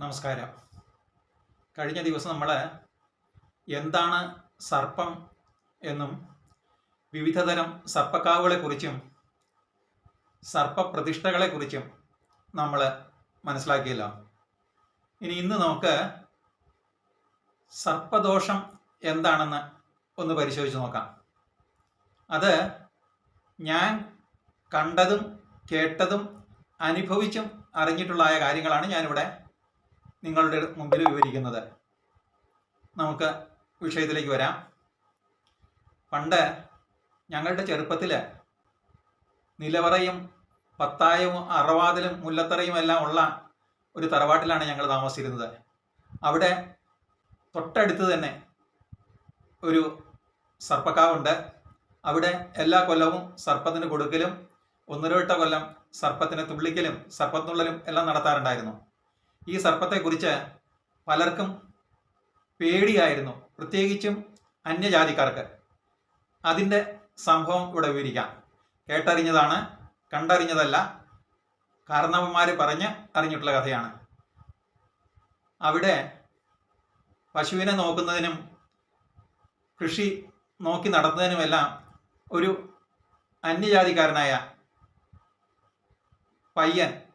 നമസ്കാരം. കഴിഞ്ഞ ദിവസം നമ്മൾ എന്താണ് സർപ്പം എന്നും വിവിധതരം സർപ്പക്കാവുകളെക്കുറിച്ചും സർപ്പപ്രതിഷ്ഠകളെക്കുറിച്ചും നമ്മൾ മനസ്സിലാക്കിയില്ല. ഇനി ഇന്ന് നമുക്ക് സർപ്പദോഷം എന്താണെന്ന് ഒന്ന് പരിശോധിച്ച് നോക്കാം. അത് ഞാൻ കണ്ടതും കേട്ടതും അനുഭവിച്ചും അറിഞ്ഞിട്ടുള്ളതായ കാര്യങ്ങളാണ് ഞാനിവിടെ നിങ്ങളുടെ മുമ്പിൽ വിവരിക്കുന്നത്. നമുക്ക് വിഷയത്തിലേക്ക് വരാം. പണ്ട് ഞങ്ങളുടെ ചെറുപ്പത്തിൽ നിലവറയും പത്തായവും അറവാതിലും മുല്ലത്തറയും എല്ലാം ഉള്ള ഒരു തറവാട്ടിലാണ് ഞങ്ങൾ താമസിച്ചിരുന്നത്. അവിടെ തൊട്ടടുത്ത് തന്നെ ഒരു സർപ്പക്കാവുണ്ട്. അവിടെ എല്ലാ കൊല്ലവും സർപ്പത്തിന് കൊടുക്കലും ഒന്നിരവിട്ട കൊല്ലം സർപ്പത്തിന് തുള്ളിക്കലും സർപ്പത്തുള്ളലും എല്ലാം നടത്താറുണ്ടായിരുന്നു. ഈ സർപ്പത്തെക്കുറിച്ച് പലർക്കും പേടിയായിരുന്നു. പ്രത്യേകിച്ചും അന്യജാതിക്കാർക്ക്. അതിന്റെ സംഭവം ഇവിടെ വിവരിക്കാം. കേട്ടറിഞ്ഞതാണ് കണ്ടറിഞ്ഞതല്ല. കാരണവന്മാർ പറഞ്ഞ് അറിഞ്ഞിട്ടുള്ള കഥയാണ്. അവിടെ പശുവിനെ നോക്കുന്നതിനും കൃഷി നോക്കി നടത്തുന്നതിനുമെല്ലാം ഒരു അന്യജാതിക്കാരനായ പയ്യൻ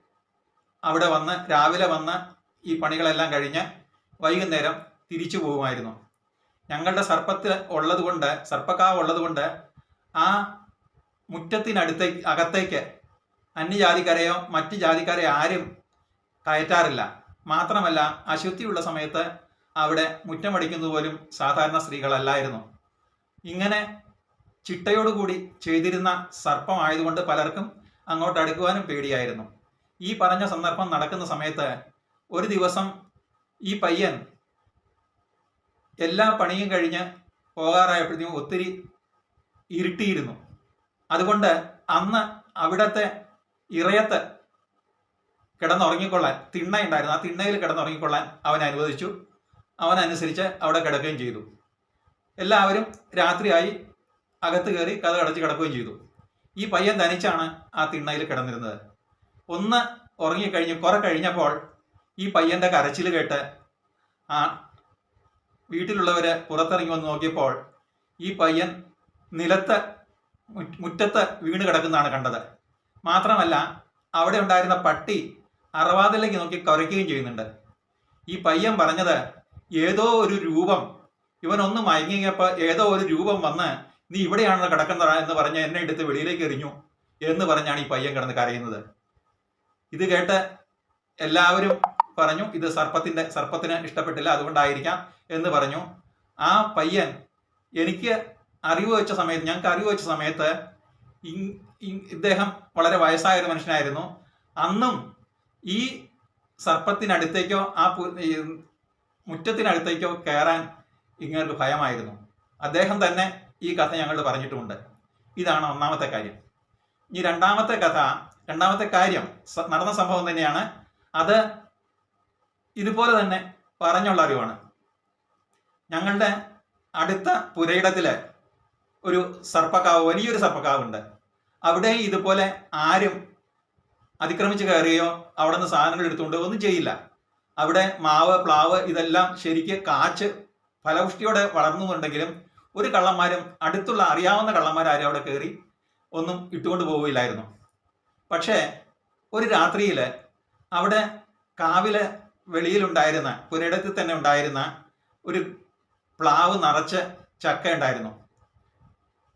അവിടെ വന്ന് രാവിലെ വന്ന് ഈ പണികളെല്ലാം കഴിഞ്ഞ് വൈകുന്നേരം തിരിച്ചു പോകുമായിരുന്നു. ഞങ്ങളുടെ സർപ്പത്തിൽ ഉള്ളതുകൊണ്ട് സർപ്പക്കാവ് ഉള്ളതുകൊണ്ട് ആ മുറ്റത്തിനടുത്തേക്ക് അകത്തേക്ക് അന്യജാതിക്കാരെയോ മറ്റ് ജാതിക്കാരെ ആരും കയറ്റാറില്ല. മാത്രമല്ല അശുദ്ധിയുള്ള സമയത്ത് അവിടെ മുറ്റമടിക്കുന്നത് പോലും സാധാരണ സ്ത്രീകളല്ലായിരുന്നു. ഇങ്ങനെ ചിട്ടയോടുകൂടി ചെയ്തിരുന്ന സർപ്പമായതുകൊണ്ട് പലർക്കും അങ്ങോട്ട് അടുക്കുവാനും പേടിയായിരുന്നു. ഈ പറഞ്ഞ സന്ദർഭം നടക്കുന്ന സമയത്ത് ഒരു ദിവസം ഈ പയ്യൻ എല്ലാ പണിയും കഴിഞ്ഞ് പോകാറായപ്പോഴത്തേക്കും ഒത്തിരി ഇരുട്ടിയിരുന്നു. അതുകൊണ്ട് അന്ന് അവിടത്തെ ഇറയത്ത് കിടന്നുറങ്ങിക്കൊള്ളാൻ തിണ്ണ ഉണ്ടായിരുന്നു. ആ തിണ്ണയിൽ കിടന്നുറങ്ങിക്കൊള്ളാൻ അവൻ അനുവദിച്ചു. അവനനുസരിച്ച് അവിടെ കിടക്കുകയും ചെയ്തു. എല്ലാവരും രാത്രിയായി അകത്ത് കയറി കഥ അടച്ച് കിടക്കുകയും ചെയ്തു. ഈ പയ്യൻ തനിച്ചാണ് ആ തിണ്ണയിൽ കിടന്നിരുന്നത്. ഒന്ന് ഉറങ്ങിക്കഴിഞ്ഞ് കുറെ കഴിഞ്ഞപ്പോൾ ഈ പയ്യന്റെ കരച്ചിൽ കേട്ട് ആ വീട്ടിലുള്ളവർ പുറത്തിറങ്ങി വന്ന് നോക്കിയപ്പോൾ ഈ പയ്യൻ നിലത്ത് മുറ്റ് മുറ്റത്ത് വീണ് കിടക്കുന്നതാണ് കണ്ടത്. മാത്രമല്ല അവിടെ ഉണ്ടായിരുന്ന പട്ടി അറവാതിലേക്ക് നോക്കി കുരയ്ക്കുകയും ചെയ്യുന്നുണ്ട്. ഈ പയ്യൻ പറഞ്ഞത് ഏതോ ഒരു രൂപം ഇവൻ ഒന്ന് മയങ്ങിയപ്പോൾ ഏതോ ഒരു രൂപം വന്ന് നീ ഇവിടെയാണല്ലോ കിടക്കുന്നത് എന്ന് പറഞ്ഞ് എന്നെ എടുത്ത് വെളിയിലേക്ക് എറിഞ്ഞു എന്ന് പറഞ്ഞാണ് ഈ പയ്യൻ കിടന്ന് കരയുന്നത്. ഇത് കേട്ട് എല്ലാവരും പറഞ്ഞു ഇത് സർപ്പത്തിന്റെ സർപ്പത്തിന് ഇഷ്ടപ്പെട്ടില്ല അതുകൊണ്ടായിരിക്കാം എന്ന് പറഞ്ഞു. ആ പയ്യൻ എനിക്ക് അറിവ് വെച്ച സമയത്ത് ഞങ്ങൾക്ക് അറിവ് വെച്ച സമയത്ത് ഇദ്ദേഹം വളരെ വയസ്സായ ഒരു മനുഷ്യനായിരുന്നു. അന്നും ഈ സർപ്പത്തിനടുത്തേക്കോ ആ മുറ്റത്തിനടുത്തേക്കോ കയറാൻ ഇങ്ങനൊരു ഭയമായിരുന്നു. അദ്ദേഹം തന്നെ ഈ കഥ ഞങ്ങളോട് പറഞ്ഞിട്ടുമുണ്ട്. ഇതാണ് ഒന്നാമത്തെ കാര്യം. ഈ രണ്ടാമത്തെ കഥ രണ്ടാമത്തെ കാര്യം നടന്ന സംഭവം തന്നെയാണ്. അത് ഇതുപോലെ തന്നെ പറഞ്ഞുള്ള അറിവാണ്. ഞങ്ങളുടെ അടുത്ത പുരയിടത്തിൽ ഒരു സർപ്പക്കാവ് വലിയൊരു സർപ്പക്കാവുണ്ട്. അവിടെ ഇതുപോലെ ആരും അതിക്രമിച്ച് കയറുകയോ അവിടെ നിന്ന് സാധനങ്ങൾ എടുത്തുകൊണ്ട് ഒന്നും ചെയ്യില്ല. അവിടെ മാവ് പ്ലാവ് ഇതെല്ലാം ശരിക്ക് കാച്ച് ഫലപുഷ്ടിയോടെ വളർന്നുണ്ടെങ്കിലും ഒരു കള്ളന്മാരും അടുത്തുള്ള അറിയാവുന്ന കള്ളന്മാരും അവിടെ കയറി ഒന്നും ഇട്ടുകൊണ്ട് പോവുകയില്ലായിരുന്നു. പക്ഷേ ഒരു രാത്രിയിൽ അവിടെ കാവിലെ വെളിയിലുണ്ടായിരുന്ന പുരയിടത്തിൽ തന്നെ ഉണ്ടായിരുന്ന ഒരു പ്ലാവ് നിറച്ച് ചക്ക ഉണ്ടായിരുന്നു.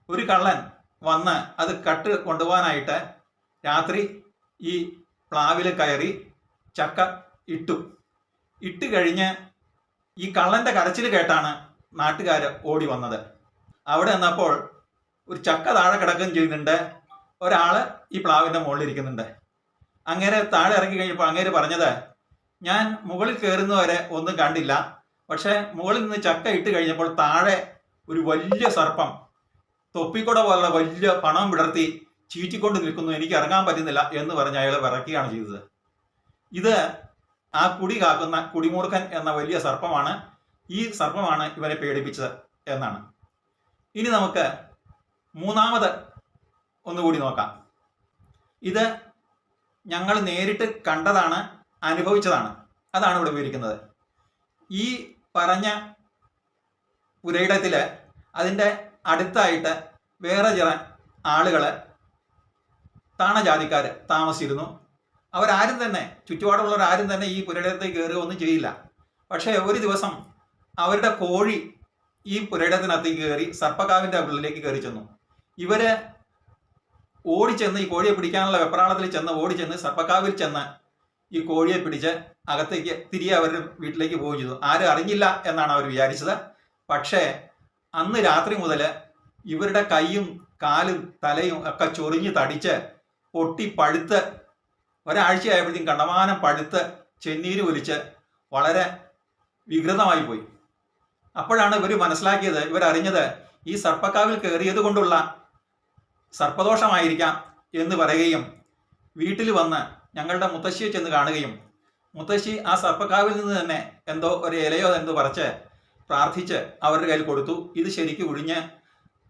ഒരു കള്ളൻ വന്ന് അത് കട്ട് കൊണ്ടുപോകാനായിട്ട് രാത്രി ഈ പ്ലാവിൽ കയറി ചക്ക ഇട്ടു. ഇട്ട് കഴിഞ്ഞ് ഈ കള്ളന്റെ കരച്ചിൽ കേട്ടാണ് നാട്ടുകാർ ഓടി വന്നത്. അവിടെ നിന്നപ്പോൾ ഒരു ചക്ക താഴെ കിടക്കുകയും ചെയ്യുന്നുണ്ട്. ഒരാൾ ഈ പ്ലാവിന്റെ മുകളിൽ ഇരിക്കുന്നുണ്ട്. അങ്ങനെ താഴെ ഇറങ്ങി കഴിഞ്ഞപ്പോൾ അങ്ങേര് പറഞ്ഞത് ഞാൻ മുകളിൽ കയറുന്നവരെ ഒന്നും കണ്ടില്ല. പക്ഷെ മുകളിൽ നിന്ന് ചക്ക ഇട്ട് കഴിഞ്ഞപ്പോൾ താഴെ ഒരു വലിയ സർപ്പം തൊപ്പിക്കുട പോലുള്ള വലിയ പണം വിടർത്തി ചീറ്റിക്കൊണ്ട് നിൽക്കുന്നു. എനിക്ക് ഇറങ്ങാൻ പറ്റുന്നില്ല എന്ന് പറഞ്ഞ് അയാൾ വിറക്കുകയാണ് ചെയ്തത്. ഇത് ആ കുടി കാക്കുന്ന കുടിമൂർഖൻ എന്ന വലിയ സർപ്പമാണ്. ഈ സർപ്പമാണ് ഇവരെ പേടിപ്പിച്ചത് എന്നാണ്. ഇനി നമുക്ക് മൂന്നാമത് ഒന്നുകൂടി നോക്കാം. ഇത് ഞങ്ങൾ നേരിട്ട് കണ്ടതാണ് അനുഭവിച്ചതാണ്. അതാണ് ഇവിടെ വിവരിക്കുന്നത് ഈ പറഞ്ഞ പുരയിടത്തിൽ അതിന്റെ അടുത്തായിട്ട് വേറെ ചില ആളുകൾ താണജാതിക്കാർ താമസിച്ചിരുന്നു. അവരാരും തന്നെ ചുറ്റുപാടുള്ളവർ ആരും തന്നെ ഈ പുരയിടത്തേക്ക് കയറുക ഒന്നും ചെയ്യില്ല. പക്ഷേ ഒരു ദിവസം അവരുടെ കോഴി ഈ പുരയിടത്തിനകത്തേക്ക് കയറി സർപ്പക്കാവിന്റെ ഉള്ളിലേക്ക് കയറി ചെന്നു. ഇവർ ഓടിച്ചെന്ന് ഈ കോഴിയെ പിടിക്കാനുള്ള വെപ്രാളത്തിൽ ചെന്ന് ഓടിച്ചെന്ന് സർപ്പക്കാവിൽ ചെന്ന് ഈ കോഴിയെ പിടിച്ച് അകത്തേക്ക് തിരികെ അവരുടെ വീട്ടിലേക്ക് പോവുകയും ചെയ്തു. ആരും അറിഞ്ഞില്ല എന്നാണ് അവർ വിചാരിച്ചത്. പക്ഷേ അന്ന് രാത്രി മുതൽ ഇവരുടെ കൈയും കാലും തലയും ഒക്കെ ചൊറിഞ്ഞ് തടിച്ച് പൊട്ടി പഴുത്ത് ഒരാഴ്ചയായപ്പോഴത്തേക്കും കണ്ടമാനം പഴുത്ത് ചെന്നീര് ഒലിച്ച് വളരെ വികൃതമായി പോയി. അപ്പോഴാണ് ഇവർ മനസ്സിലാക്കിയത് ഇവരറിഞ്ഞത് ഈ സർപ്പക്കാവിൽ കയറിയത് കൊണ്ടുള്ള സർപ്പദോഷമായിരിക്കാം എന്ന് പറയുകയും വീട്ടിൽ വന്ന് ഞങ്ങളുടെ മുത്തശ്ശിയെ ചെന്ന് കാണുകയും മുത്തശ്ശി ആ സർപ്പക്കാവിൽ നിന്ന് തന്നെ എന്തോ ഒരു ഇലയോ എന്തോ പറിച്ച് പ്രാർത്ഥിച്ച് അവരുടെ കയ്യിൽ കൊടുത്തു. ഇത് ശരിക്ക് ഒഴിഞ്ഞ്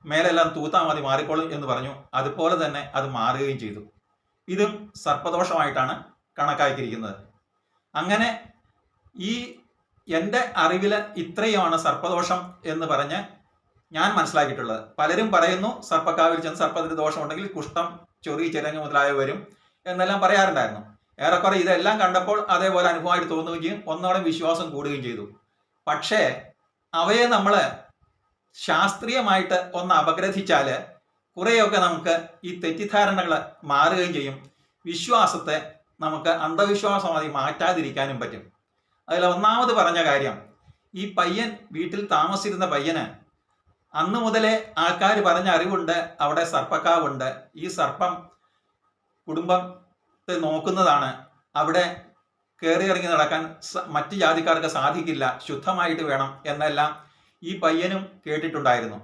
മേലെല്ലാം തൂത്താൽ മതി മാറിക്കോളും എന്ന് പറഞ്ഞു. അതുപോലെ തന്നെ അത് മാറുകയും ചെയ്തു. ഇതും സർപ്പദോഷമായിട്ടാണ് കണക്കാക്കിയിരിക്കുന്നത്. അങ്ങനെ ഈ എന്റെ അറിവിൽ ഇത്രയുമാണ് സർപ്പദോഷം എന്ന് പറഞ്ഞ് ഞാൻ മനസ്സിലാക്കിയിട്ടുള്ളത്. പലരും പറയുന്നു സർപ്പക്കാവിൽ ചെന്ന് സർപ്പത്തിന് ദോഷമുണ്ടെങ്കിൽ കുഷ്ഠം ചൊറി ചിരങ്ങ് മുതലായ വരും എന്നെല്ലാം പറയാറുണ്ടായിരുന്നു. ഏറെക്കുറെ ഇതെല്ലാം കണ്ടപ്പോൾ അതേപോലെ അനുഭവമായിട്ട് തോന്നുകയും ഒന്നോടെ വിശ്വാസം കൂടുകയും ചെയ്തു. പക്ഷേ അവയെ നമ്മൾ ശാസ്ത്രീയമായിട്ട് ഒന്ന് അപഗ്രഥിച്ചാൽ കുറേയൊക്കെ നമുക്ക് ഈ തെറ്റിദ്ധാരണകൾ മാറുകയും ചെയ്യും. വിശ്വാസത്തെ നമുക്ക് അന്ധവിശ്വാസമായി മാറ്റാതിരിക്കാനും പറ്റും. അതിൽ ഒന്നാമത് പറഞ്ഞ കാര്യം ഈ പയ്യൻ വീട്ടിൽ താമസിച്ചിരുന്ന പയ്യന് അന്ന് മുതലേ ആൾക്കാർ പറഞ്ഞ അറിവുണ്ട് അവിടെ സർപ്പക്കാവുണ്ട്. ഈ സർപ്പം കുടുംബത്തെ നോക്കുന്നതാണ്. അവിടെ കയറി ഇറങ്ങി നടക്കാൻ മറ്റ് ജാതിക്കാർക്ക് സാധിക്കില്ല. ശുദ്ധമായിട്ട് വേണം എന്നെല്ലാം ഈ പയ്യനും കേട്ടിട്ടുണ്ടായിരുന്നു.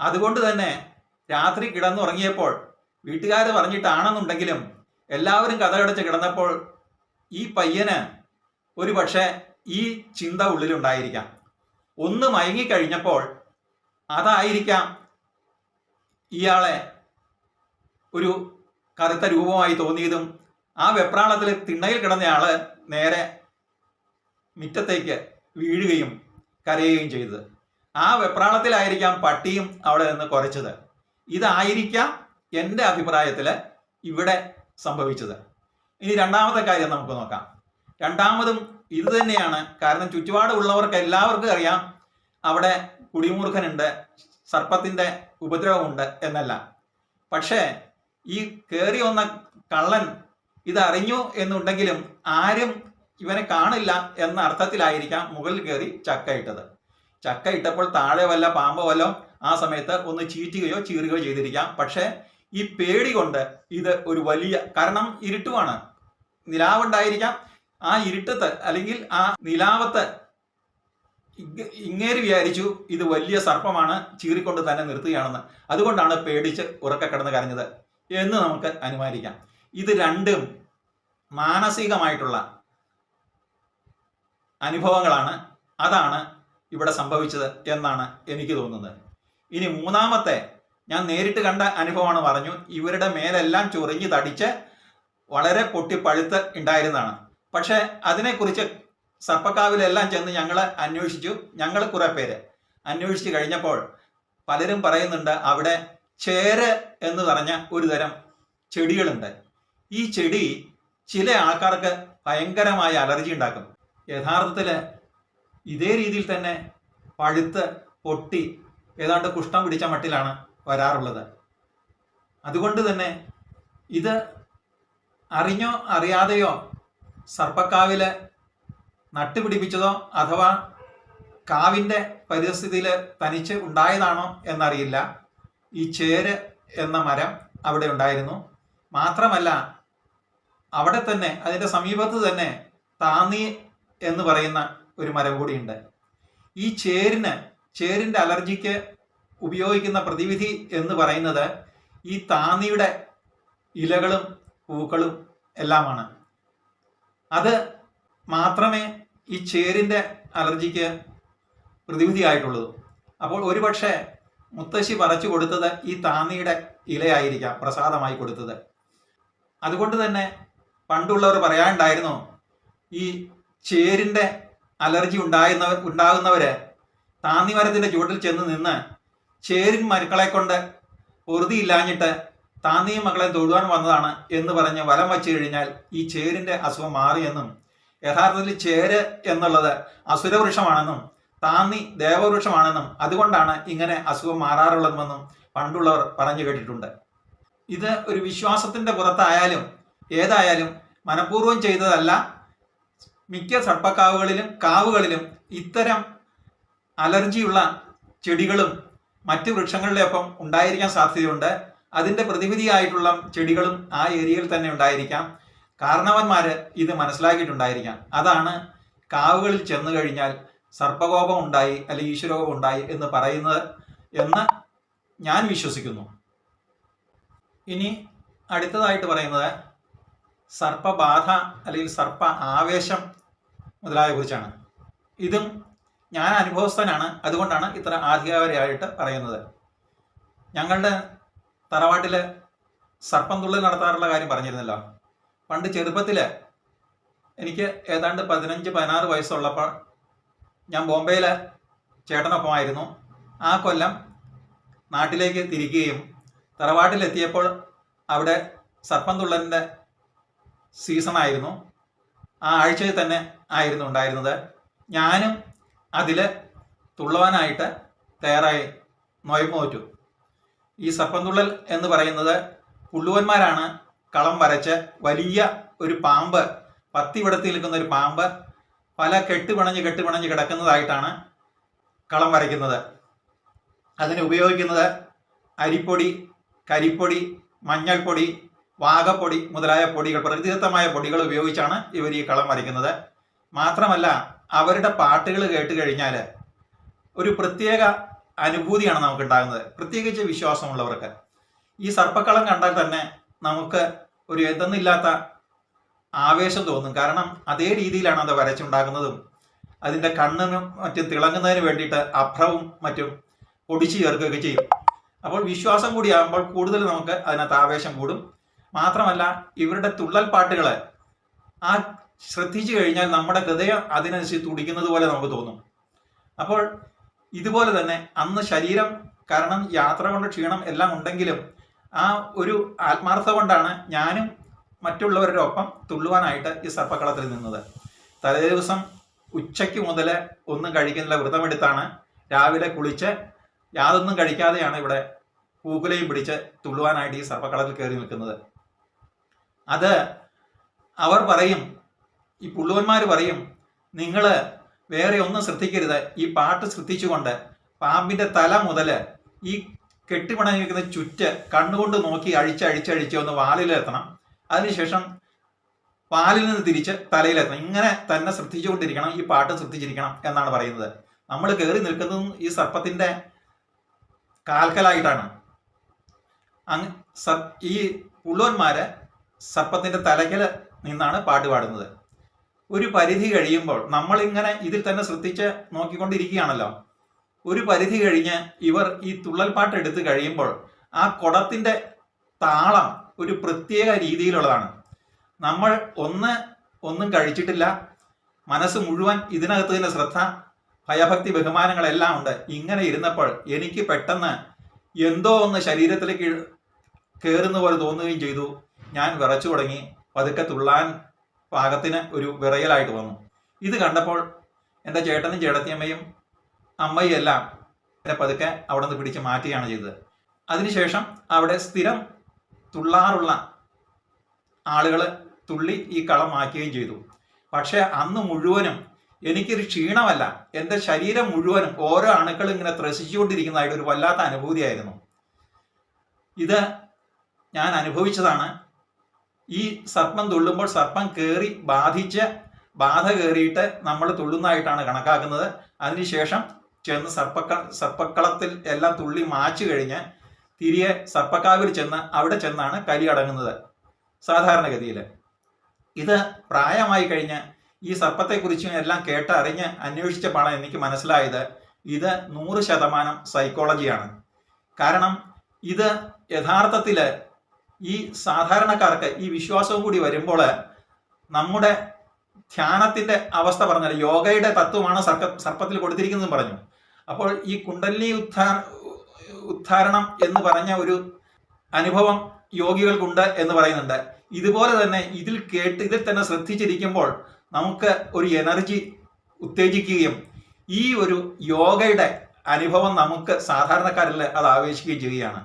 അതുകൊണ്ട് തന്നെ രാത്രി കിടന്നുറങ്ങിയപ്പോൾ വീട്ടുകാർ പറഞ്ഞിട്ടാണെന്നുണ്ടെങ്കിലും എല്ലാവരും കഥകടച്ച് കിടന്നപ്പോൾ ഈ പയ്യന് ഒരു പക്ഷേ ഈ ചിന്ത ഉള്ളിലുണ്ടായിരിക്കാം. ഒന്ന് മയങ്ങിക്കഴിഞ്ഞപ്പോൾ അതായിരിക്കാം ഇയാളെ ഒരു കറുത്ത രൂപമായി തോന്നിയതും ആ വെപ്രാളത്തിൽ തിണ്ണയിൽ കിടന്നയാൾ നേരെ മിറ്റത്തേക്ക് വീഴുകയും കരയുകയും ചെയ്തത്. ആ വെപ്രാളത്തിലായിരിക്കാം പട്ടിയും അവിടെ നിന്ന് കുറച്ചത്. ഇതായിരിക്കാം എന്റെ അഭിപ്രായത്തിൽ ഇവിടെ സംഭവിച്ചത്. ഇനി രണ്ടാമത്തെ കാര്യം നമുക്ക് നോക്കാം. രണ്ടാമതും ഇത് തന്നെയാണ്. കാരണം ചുറ്റുപാടുള്ളവർക്ക് എല്ലാവർക്കും അറിയാം അവിടെ കുടിമൂർഖനുണ്ട് സർപ്പത്തിന്റെ ഉപദ്രവമുണ്ട് എന്നല്ല. പക്ഷേ ഈ കയറി വന്ന കള്ളൻ ഇതറിഞ്ഞു എന്നുണ്ടെങ്കിലും ആരും ഇവനെ കാണില്ല എന്ന അർത്ഥത്തിലായിരിക്കാം മുകളിൽ കയറി ചക്കയിട്ടത് ചക്കയിട്ടപ്പോൾ താഴെ വല്ല പാമ്പോ വല്ലോ ആ സമയത്ത് ഒന്ന് ചീറ്റുകയോ ചീറുകയോ ചെയ്തിരിക്കാം. പക്ഷേ ഈ പേടി കൊണ്ട് ഇത് ഒരു വലിയ കാരണം ഇരുട്ടുമാണ് നിലാവുണ്ടായിരിക്കാം. ആ ഇരുട്ടത്ത് അല്ലെങ്കിൽ ആ നിലാവത്ത് ഇങ്ങേര് വിചാരിച്ചു ഇത് വലിയ സർപ്പമാണ് ചീറിക്കൊണ്ട് തന്നെ നിർത്തുകയാണെന്ന്. അതുകൊണ്ടാണ് പേടിച്ച് ഉറക്കെ കിടന്ന് കരഞ്ഞത്. എന്ന് നമുക്ക് അനുമാനിക്കാം. ഇത് രണ്ടും മാനസികമായിട്ടുള്ള അനുഭവങ്ങളാണ്. അതാണ് ഇവിടെ സംഭവിച്ചത് എന്നാണ് എനിക്ക് തോന്നുന്നത്. ഇനി മൂന്നാമത്തെ ഞാൻ നേരിട്ട് കണ്ട അനുഭവമാണ് പറഞ്ഞു. ഇവരുടെ മേലെല്ലാം ചൊറിഞ്ഞ് തടിച്ച് വളരെ പൊട്ടിപ്പഴുത്ത് ഉണ്ടായിരുന്നതാണ്. പക്ഷേ അതിനെക്കുറിച്ച് സർപ്പക്കാവിലെല്ലാം ചെന്ന് ഞങ്ങളെ അന്വേഷിച്ചു. ഞങ്ങൾ കുറെ പേര് അന്വേഷിച്ച് കഴിഞ്ഞപ്പോൾ പലരും പറയുന്നുണ്ട് അവിടെ ചേര് എന്ന് പറഞ്ഞ ഒരു തരം ചെടികളുണ്ട്. ഈ ചെടി ചില ആൾക്കാർക്ക് ഭയങ്കരമായ അലർജി ഉണ്ടാക്കും. യഥാർത്ഥത്തിൽ ഇതേ രീതിയിൽ തന്നെ പഴുത്ത് പൊട്ടി ഏതാണ്ട് കുഷ്ഠം പിടിച്ച മട്ടിലാണ് വരാറുള്ളത്. അതുകൊണ്ട് തന്നെ ഇത് അറിഞ്ഞോ അറിയാതെയോ സർപ്പക്കാവിൽ നട്ടുപിടിപ്പിച്ചതോ അഥവാ കാവിന്റെ പരിസ്ഥിതിയിൽ തനിച്ച് ഉണ്ടായതാണോ എന്നറിയില്ല. ഈ ചേര് എന്ന മരം അവിടെ ഉണ്ടായിരുന്നു. മാത്രമല്ല അവിടെ തന്നെ അതിന്റെ സമീപത്ത് തന്നെ താന്നി എന്ന് പറയുന്ന ഒരു മരം കൂടിയുണ്ട്. ഈ ചേരിന് ചേരിന്റെ അലർജിക്ക് ഉപയോഗിക്കുന്ന പ്രതിവിധി എന്ന് പറയുന്നത് ഈ താന്നിയുടെ ഇലകളും പൂക്കളും എല്ലാമാണ്. അത് മാത്രമേ ഈ ചേരിന്റെ അലർജിക്ക് പ്രതിവിധിയായിട്ടുള്ളത്. അപ്പോൾ ഒരുപക്ഷെ മുത്തശ്ശി പറിച്ചു കൊടുത്തത് ഈ താന്നിയുടെ ഇലയായിരിക്കാം പ്രസാദമായി കൊടുത്തത്. അതുകൊണ്ട് തന്നെ പണ്ടുള്ളവർ പറയാനുണ്ടായിരുന്നു ഈ ചേരിന്റെ അലർജി ഉണ്ടാകുന്നവർ ഉണ്ടാകുന്നവര് താന്നിമരത്തിന്റെ ചുവട്ടിൽ ചെന്ന് നിന്ന് ചേരിൻ മരുക്കളെ കൊണ്ട് പൊറുതിയില്ലാഞ്ഞിട്ട് താന്നിയും മക്കളെ തൊഴുവാൻ വന്നതാണ് എന്ന് പറഞ്ഞ് വലം വച്ചു കഴിഞ്ഞാൽ ഈ ചേരിന്റെ അസുഖം മാറിയെന്നും യഥാർത്ഥത്തിൽ ചേര് എന്നുള്ളത് അസുരവൃക്ഷമാണെന്നും താന്നി ദേവവൃക്ഷമാണെന്നും അതുകൊണ്ടാണ് ഇങ്ങനെ അസുഖം മാറാറുള്ളതെന്നും പണ്ടുള്ളവർ പറഞ്ഞു കേട്ടിട്ടുണ്ട്. ഇത് ഒരു വിശ്വാസത്തിന്റെ പുറത്തായാലും ഏതായാലും മനഃപൂർവം ചെയ്തതല്ല. മിക്ക സർപ്പക്കാവുകളിലും കാവുകളിലും ഇത്തരം അലർജിയുള്ള ചെടികളും മറ്റ് വൃക്ഷങ്ങളുടെ ഒപ്പം ഉണ്ടായിരിക്കാൻ സാധ്യതയുണ്ട്. അതിന്റെ പ്രതിവിധിയായിട്ടുള്ള ചെടികളും ആ ഏരിയയിൽ തന്നെ ഉണ്ടായിരിക്കാം. കാരണവന്മാര് ഇത് മനസ്സിലാക്കിയിട്ടുണ്ടായിരിക്കാം. അതാണ് കാവുകളിൽ ചെന്നു കഴിഞ്ഞാൽ സർപ്പകോപം ഉണ്ടായി അല്ലെങ്കിൽ ഈശ്വരോപം ഉണ്ടായി എന്ന് പറയുന്നത് എന്ന് ഞാൻ വിശ്വസിക്കുന്നു. ഇനി അടുത്തതായിട്ട് പറയുന്നത് സർപ്പബാധ അല്ലെങ്കിൽ സർപ്പ ആവേശം മുതലായ കുറിച്ചാണ്. ഇതും ഞാൻ അനുഭവസ്ഥനാണ്. അതുകൊണ്ടാണ് ഇത്ര ആധികാരികമായിട്ട് പറയുന്നത്. ഞങ്ങളുടെ തറവാട്ടിൽ സർപ്പം തുള്ളൽ നടത്താറുള്ള കാര്യം പറഞ്ഞിരുന്നല്ലോ. പണ്ട് ചെറുപ്പത്തിൽ എനിക്ക് ഏതാണ്ട് പതിനഞ്ച് പതിനാറ് വയസ്സുള്ളപ്പോൾ ഞാൻ ബോംബെയിലെ ചേട്ടനൊപ്പമായിരുന്നു. ആ കൊല്ലം നാട്ടിലേക്ക് തിരിക്കുകയും തറവാട്ടിലെത്തിയപ്പോൾ അവിടെ സർപ്പം തുള്ളലിന്റെ സീസണായിരുന്നു. ആ ആഴ്ചയിൽ തന്നെ ആയിരുന്നു ഉണ്ടായിരുന്നത്. ഞാനും അതിൽ തുള്ളുവാനായിട്ട് തയ്യാറായി നൊയമ്പ് നോറ്റു ഈ സർപ്പന്തുള്ളൽ എന്ന് പറയുന്നത് പുള്ളുവന്മാരാണ് കളം വരച്ച് വലിയ ഒരു പാമ്പ് പത്തി വിടത്തി നിൽക്കുന്ന ഒരു പാമ്പ് പല കെട്ടുപിണഞ്ഞ് കെട്ടുപിണഞ്ഞ് കിടക്കുന്നതായിട്ടാണ് കളം വരയ്ക്കുന്നത്. അതിന് ഉപയോഗിക്കുന്നത് അരിപ്പൊടി കരിപ്പൊടി മഞ്ഞൾപ്പൊടി വാഗപ്പൊടി മുതലായ പൊടികൾ പ്രകൃതിദത്തമായ പൊടികൾ ഉപയോഗിച്ചാണ് ഇവർ ഈ കളം വരയ്ക്കുന്നത്. മാത്രമല്ല അവരുടെ പാട്ടുകൾ കേട്ട് കഴിഞ്ഞാൽ ഒരു പ്രത്യേക അനുഭൂതിയാണ് നമുക്ക് ഉണ്ടാകുന്നത് പ്രത്യേകിച്ച് വിശ്വാസമുള്ളവർക്ക്. ഈ സർപ്പക്കളം കണ്ടാൽ തന്നെ നമുക്ക് ഒരു എന്തെന്നില്ലാത്ത ആവേശം തോന്നും. കാരണം അതേ രീതിയിലാണ് അത് വരച്ചുണ്ടാക്കുന്നതും അതിന്റെ കണ്ണിനും മറ്റും തിളങ്ങുന്നതിന് വേണ്ടിയിട്ട് അഭ്രവും മറ്റും പൊടിച്ചു ചേർക്കുകയൊക്കെ ചെയ്യും. അപ്പോൾ വിശ്വാസം കൂടിയാകുമ്പോൾ കൂടുതൽ നമുക്ക് അതിനകത്ത് ആവേശം കൂടും. മാത്രമല്ല ഇവരുടെ തുള്ളൽ പാട്ടുകളെ ആ ശ്രദ്ധിച്ചു കഴിഞ്ഞാൽ നമ്മുടെ ഹൃദയം അതിനനുസരിച്ച് തുടിക്കുന്നത് പോലെ നമുക്ക് തോന്നും. അപ്പോൾ ഇതുപോലെ തന്നെ അന്ന് ശരീരം കാരണം യാത്ര കൊണ്ട് ക്ഷീണം എല്ലാം ഉണ്ടെങ്കിലും ആ ഒരു ആത്മാർത്ഥത കൊണ്ടാണ് ഞാനും മറ്റുള്ളവരുടെ ഒപ്പം തുള്ളുവാനായിട്ട് ഈ സർപ്പക്കളത്തിൽ നിന്നത്. തലേ ദിവസം ഉച്ചയ്ക്ക് മുതൽ ഒന്നും കഴിക്കുന്നില്ല വ്രതമെടുത്താണ്. രാവിലെ കുളിച്ച് യാതൊന്നും കഴിക്കാതെയാണ് ഇവിടെ പൂക്കുലയും പിടിച്ച് തുള്ളുവാനായിട്ട് ഈ സർപ്പക്കളത്തിൽ കയറി നിൽക്കുന്നത്. അത് അവർ പറയും ഈ പുള്ളുവന്മാർ പറയും നിങ്ങൾ വേറെ ഒന്നും ശ്രദ്ധിക്കരുത്. ഈ പാട്ട് ശ്രദ്ധിച്ചുകൊണ്ട് പാമ്പിന്റെ തല മുതൽ ഈ കെട്ടിപ്പിണഞ്ഞിരിക്കുന്ന ചുറ്റ് കണ്ണുകൊണ്ട് നോക്കി അഴിച്ച് അഴിച്ചഴിച്ച് ഒന്ന് വാലിലെത്തണം. അതിനുശേഷം വാലിൽ നിന്ന് തിരിച്ച് തലയിലെത്തണം. ഇങ്ങനെ തന്നെ ശ്രദ്ധിച്ചുകൊണ്ടിരിക്കണം. ഈ പാട്ട് ശ്രദ്ധിച്ചിരിക്കണം എന്നാണ് പറയുന്നത്. നമ്മൾ കയറി നിൽക്കുന്നതും ഈ സർപ്പത്തിന്റെ കാൽക്കലായിട്ടാണ്. ഈ പുള്ളോന്മാര് സർപ്പത്തിന്റെ തലയ്ക്കൽ നിന്നാണ് പാട്ട് പാടുന്നത്. ഒരു പരിധി കഴിയുമ്പോൾ നമ്മളിങ്ങനെ ഇതിൽ തന്നെ ശ്രദ്ധിച്ച് നോക്കിക്കൊണ്ടിരിക്കുകയാണല്ലോ. ഒരു പരിധി കഴിഞ്ഞ് ഇവർ ഈ തുള്ളൽപ്പാട്ട് എടുത്തു കഴിയുമ്പോൾ ആ കുടത്തിന്റെ താളം ഒരു പ്രത്യേക രീതിയിലുള്ളതാണ്. നമ്മൾ ഒന്ന് ഒന്നും കഴിച്ചിട്ടില്ല. മനസ്സ് മുഴുവൻ ഇതിനകത്ത് തന്നെ ശ്രദ്ധ ഭയഭക്തി ബഹുമാനങ്ങളെല്ലാം ഉണ്ട്. ഇങ്ങനെ ഇരുന്നപ്പോൾ എനിക്ക് പെട്ടെന്ന് എന്തോ ഒന്ന് ശരീരത്തിലേക്ക് കയറുന്ന പോലെ തോന്നുകയും ചെയ്തു. ഞാൻ വിറച്ചു തുടങ്ങി. പതുക്കെ തുള്ളാൻ പാകത്തിന് ഒരു വിറയലായിട്ട് വന്നു. ഇത് കണ്ടപ്പോൾ എന്റെ ചേട്ടനും ചേട്ടത്തിയമ്മയും അമ്മയും എല്ലാം എന്നെ പതുക്കെ അവിടെ നിന്ന് പിടിച്ച് മാറ്റുകയാണ് ചെയ്തത്. അതിനുശേഷം അവിടെ സ്ഥിരം തുള്ളാറുള്ള ആളുകൾ തുള്ളി ഈ കളം മാറ്റുകയും ചെയ്തു. പക്ഷേ അന്ന് മുഴുവനും എനിക്കൊരു ക്ഷീണമല്ല. എന്റെ ശരീരം മുഴുവനും ഓരോ അണുക്കൾ ഇങ്ങനെ ത്രസിച്ചുകൊണ്ടിരിക്കുന്നതായിട്ട് ഒരു വല്ലാത്ത അനുഭൂതിയായിരുന്നു. ഇത് ഞാൻ അനുഭവിച്ചതാണ്. ഈ സർപ്പം തുള്ളുമ്പോൾ സർപ്പം കയറി ബാധിച്ച് ബാധ കയറിയിട്ട് നമ്മൾ തുള്ളുന്നതായിട്ടാണ് കണക്കാക്കുന്നത്. അതിനുശേഷം ചെന്ന് സർപ്പക്ക സർപ്പക്കളത്തിൽ എല്ലാം തുള്ളി മാച്ചു കഴിഞ്ഞ് തിരികെ സർപ്പക്കാവിൽ ചെന്ന് അവിടെ ചെന്നാണ് കലി അടങ്ങുന്നത് സാധാരണഗതിയിൽ. ഇത് പ്രായമായി കഴിഞ്ഞ് ഈ സർപ്പത്തെക്കുറിച്ചും എല്ലാം കേട്ടറിഞ്ഞ് അന്വേഷിച്ചപ്പോഴാണ് എനിക്ക് മനസ്സിലായത് ഇത് നൂറ് ശതമാനം സൈക്കോളജിയാണ് കാരണം ഇത് യഥാർത്ഥത്തിൽ ഈ സാധാരണക്കാർക്ക് ഈ വിശ്വാസവും കൂടി വരുമ്പോൾ നമ്മുടെ ധ്യാനത്തിന്റെ അവസ്ഥ പറഞ്ഞാൽ യോഗയുടെ തത്വമാണ് സർക്ക സർപ്പത്തിൽ കൊടുത്തിരിക്കുന്നതും പറഞ്ഞു. അപ്പോൾ ഈ കുണ്ടലിനി ഉദ്ധാ ഉദ്ധാരണം എന്ന് പറഞ്ഞ ഒരു അനുഭവം യോഗികൾക്കുണ്ട് എന്ന് പറയുന്നുണ്ട്. ഇതുപോലെ തന്നെ ഇതിൽ കേട്ട് ഇതിൽ തന്നെ ശ്രദ്ധിച്ചിരിക്കുമ്പോൾ നമുക്ക് ഒരു എനർജി ഉത്തേജിക്കുകയും ഈ ഒരു യോഗയുടെ അനുഭവം നമുക്ക് സാധാരണക്കാരിൽ അത് ആവേശിക്കുകയും ചെയ്യുകയാണ്.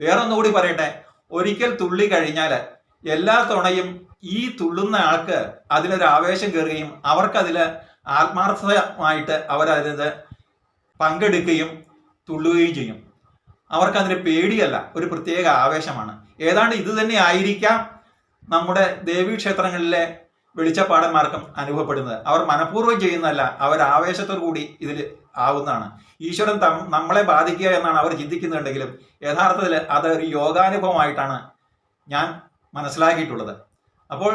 വേറെ ഒന്നുകൂടി പറയട്ടെ ഒരിക്കൽ തുള്ളി കഴിഞ്ഞാൽ എല്ലാ തവണയും ഈ തുള്ളുന്ന ആൾക്ക് അതിലൊരു ആവേശം കയറുകയും അവർക്കതിൽ ആത്മാർത്ഥമായിട്ട് അവരതിന് പങ്കെടുക്കുകയും തുള്ളുകയും ചെയ്യും. അവർക്കതിന് പേടിയല്ല ഒരു പ്രത്യേക ആവേശമാണ്. ഏതാണ്ട് ഇത് തന്നെ ആയിരിക്കാം നമ്മുടെ ദേവീക്ഷേത്രങ്ങളിലെ വെളിച്ചപ്പാടന്മാർക്കും അനുഭവപ്പെടുന്നത്. അവർ മനഃപൂർവം ചെയ്യുന്നതല്ല അവർ ആവേശത്തോടു കൂടി ഇതിൽ ആവുന്നതാണ്. ഈശ്വരൻ തം നമ്മളെ ബാധിക്കുക എന്നാണ് അവർ ചിന്തിക്കുന്നുണ്ടെങ്കിലും യഥാർത്ഥത്തിൽ അതൊരു യോഗാനുഭവമായിട്ടാണ് ഞാൻ മനസ്സിലാക്കിയിട്ടുള്ളത്. അപ്പോൾ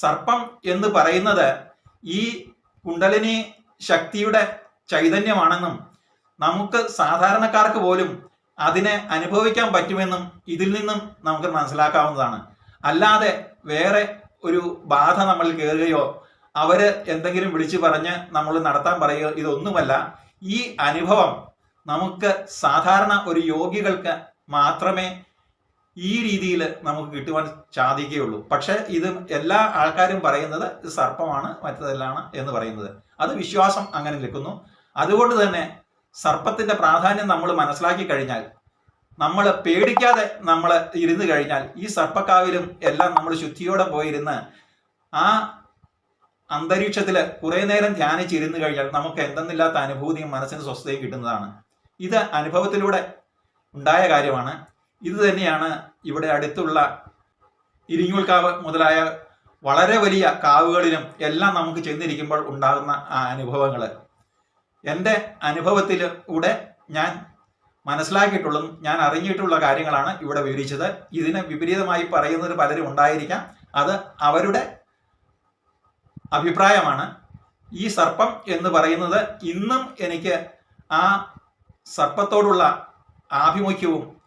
സർപ്പം എന്ന് പറയുന്നത് ഈ കുണ്ടലിനി ശക്തിയുടെ ചൈതന്യമാണെന്നും നമുക്ക് സാധാരണക്കാർക്ക് പോലും അതിനെ അനുഭവിക്കാൻ പറ്റുമെന്നും ഇതിൽ നിന്നും നമുക്ക് മനസ്സിലാക്കാവുന്നതാണ്. അല്ലാതെ വേറെ ഒരു ബാധ നമ്മൾ കയറുകയോ അവർ എന്തെങ്കിലും വിളിച്ചു പറഞ്ഞ് നമ്മൾ നടത്താൻ പറയുകയോ ഇതൊന്നുമല്ല. ഈ അനുഭവം നമുക്ക് സാധാരണ ഒരു യോഗികൾക്ക് മാത്രമേ ഈ രീതിയിൽ നമുക്ക് കിട്ടുവാൻ സാധിക്കുകയുള്ളൂ. പക്ഷെ ഇത് എല്ലാ ആൾക്കാരും പറയുന്നത് സർപ്പമാണ് മറ്റതെല്ലാണ് എന്ന് പറയുന്നത്. അത് വിശ്വാസം അങ്ങനെ നിൽക്കുന്നു. അതുകൊണ്ട് തന്നെ സർപ്പത്തിന്റെ പ്രാധാന്യം നമ്മൾ മനസ്സിലാക്കി കഴിഞ്ഞാൽ നമ്മൾ പേടിക്കാതെ നമ്മൾ ഇരുന്ന് കഴിഞ്ഞാൽ ഈ സർപ്പക്കാവിലും എല്ലാം നമ്മൾ ശുദ്ധിയോടെ പോയിരുന്ന് ആ അന്തരീക്ഷത്തിൽ കുറെ നേരം ധ്യാനിച്ചിരുന്ന് കഴിഞ്ഞാൽ നമുക്ക് എന്തെന്നില്ലാത്ത അനുഭൂതിയും മനസ്സിന് സ്വസ്ഥതയും കിട്ടുന്നതാണ്. ഇത് അനുഭവത്തിലൂടെ ഉണ്ടായ കാര്യമാണ്. ഇത് തന്നെയാണ് ഇവിടെ അടുത്തുള്ള ഇരിങ്ങൂൽക്കാവ് മുതലായ വളരെ വലിയ കാവുകളിലും എല്ലാം നമുക്ക് ചെന്നിരിക്കുമ്പോൾ ഉണ്ടാകുന്ന ആ അനുഭവങ്ങൾ എന്റെ അനുഭവത്തിലൂടെ ഞാൻ മനസ്സിലാക്കിയിട്ടുള്ളതും ഞാൻ അറിഞ്ഞിട്ടുള്ള കാര്യങ്ങളാണ് ഇവിടെ വിവരിച്ചത്. ഇതിന് വിപരീതമായി പറയുന്നത് പലരും ഉണ്ടായിരിക്കാം. അത് അവരുടെ അഭിപ്രായമാണ്. ഈ സർപ്പം എന്ന് പറയുന്നത് ഇന്നും എനിക്ക് ആ സർപ്പത്തോടുള്ള ആഭിമുഖ്യവും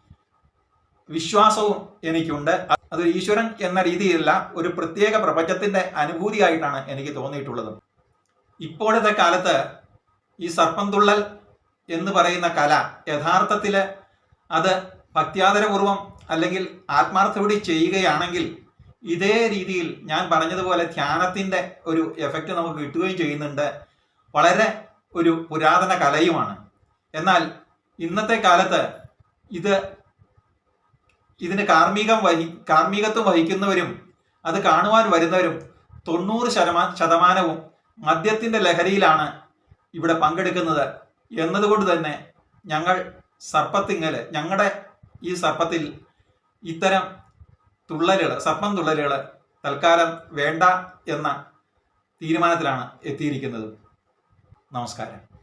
വിശ്വാസവും എനിക്കുണ്ട്. അത് ഈശ്വരൻ എന്ന രീതിയിലല്ല ഒരു പ്രത്യേക പ്രപഞ്ചത്തിന്റെ അനുഭൂതിയായിട്ടാണ് എനിക്ക് തോന്നിയിട്ടുള്ളത്. ഇപ്പോഴത്തെ കാലത്ത് ഈ സർപ്പം തുള്ളൽ എന്ന് പറയുന്ന കല യഥാർത്ഥത്തിൽ അത് ഭക്ത്യാദരപൂർവം അല്ലെങ്കിൽ ആത്മാർത്ഥയോടെ ചെയ്യുകയാണെങ്കിൽ ഇതേ രീതിയിൽ ഞാൻ പറഞ്ഞതുപോലെ ധ്യാനത്തിന്റെ ഒരു എഫക്റ്റ് നമുക്ക് കിട്ടുകയും ചെയ്യുന്നുണ്ട്. വളരെ ഒരു പുരാതന കലയുമാണ്. എന്നാൽ ഇന്നത്തെ കാലത്ത് ഇത് ഇതിന് കാർമ്മികം വഹി കാർമ്മികത്വം വഹിക്കുന്നവരും അത് കാണുവാൻ വരുന്നവരും തൊണ്ണൂറ് ശതമാ ശതമാനവും മദ്യത്തിന്റെ ലഹരിയിലാണ് ഇവിടെ പങ്കെടുക്കുന്നത് എന്നതുകൊണ്ട് തന്നെ ഞങ്ങൾ സർപ്പത്തിങ്ങൽ ഞങ്ങളുടെ ഈ സർപ്പത്തിൽ ഇത്തരം തുള്ളലുകൾ സർപ്പം തുള്ളലുകൾ തൽക്കാലം വേണ്ട എന്ന തീരുമാനത്തിലാണ് എത്തിയിരിക്കുന്നത്. നമസ്കാരം.